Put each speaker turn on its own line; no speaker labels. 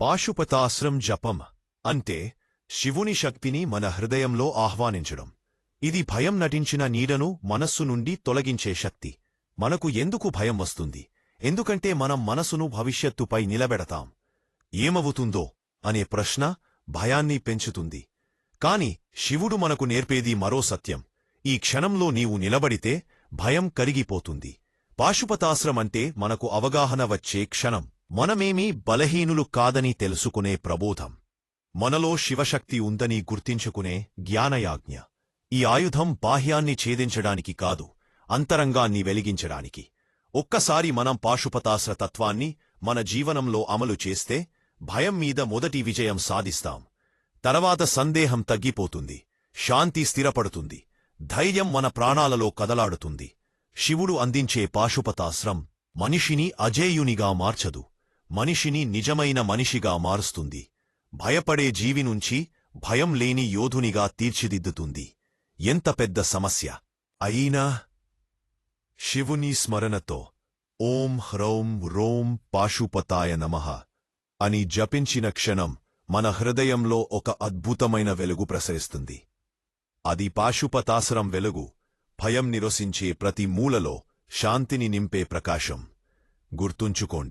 పాశుపతాశ్రం జపం అంటే శివుని శక్తిని మన హృదయంలో ఆహ్వానించడం. ఇది భయం నటించిన నీడను మనస్సు నుండి తొలగించే శక్తి. మనకు ఎందుకు భయం వస్తుంది? ఎందుకంటే మనం మనసును భవిష్యత్తుపై నిలబెడతాం. ఏమవుతుందో అనే ప్రశ్న భయాన్ని పెంచుతుంది. కాని శివుడు మనకు నేర్పేది మరో సత్యం. ఈ క్షణంలో నీవు నిలబడితే భయం కరిగిపోతుంది. పాశుపతాశ్రమంటే మనకు అవగాహన వచ్చే క్షణం. మనమేమీ బలహీనులు కాదని తెలుసుకునే ప్రబోధం. మనలో శివశక్తి ఉందని గుర్తించుకునే జ్ఞానయాజ్ఞ. ఈ ఆయుధం బాహ్యాన్ని ఛేదించడానికి కాదు అంతరంగాన్ని వెలిగించడానికి. ఒక్కసారి మనం పాశుపతాశ్ర తత్వాన్ని మన జీవనంలో అమలు చేస్తే భయం మీద మొదటి విజయం సాధిస్తాం. తర్వాత సందేహం తగ్గిపోతుంది శాంతి స్థిరపడుతుంది ధైర్యం మన ప్రాణాలలో కదలాడుతుంది. శివుడు అందించే పాశుపతాశ్రం మనిషిని అజేయునిగా మార్చదు. మనిషిని నిజమైన మనిషిగా మారుస్తుంది. భయపడే జీవి నుంచి భయం లేని యోధునిగా తీర్చిదిద్దుతుంది. ఎంత పెద్ద సమస్య. అయినా శివుని స్మరణతో ఓం హ్రౌం రోం పాశుపతాయ నమః అని జపించిన క్షణం మన హృదయంలో ఒక అద్భుతమైన వెలుగు ప్రసరిస్తుంది. అది పాశుపతాసరం వెలుగు భయం నిరసించే ప్రతి మూలలో శాంతిని నింపే ప్రకాశం. గుర్తుంచుకోండి.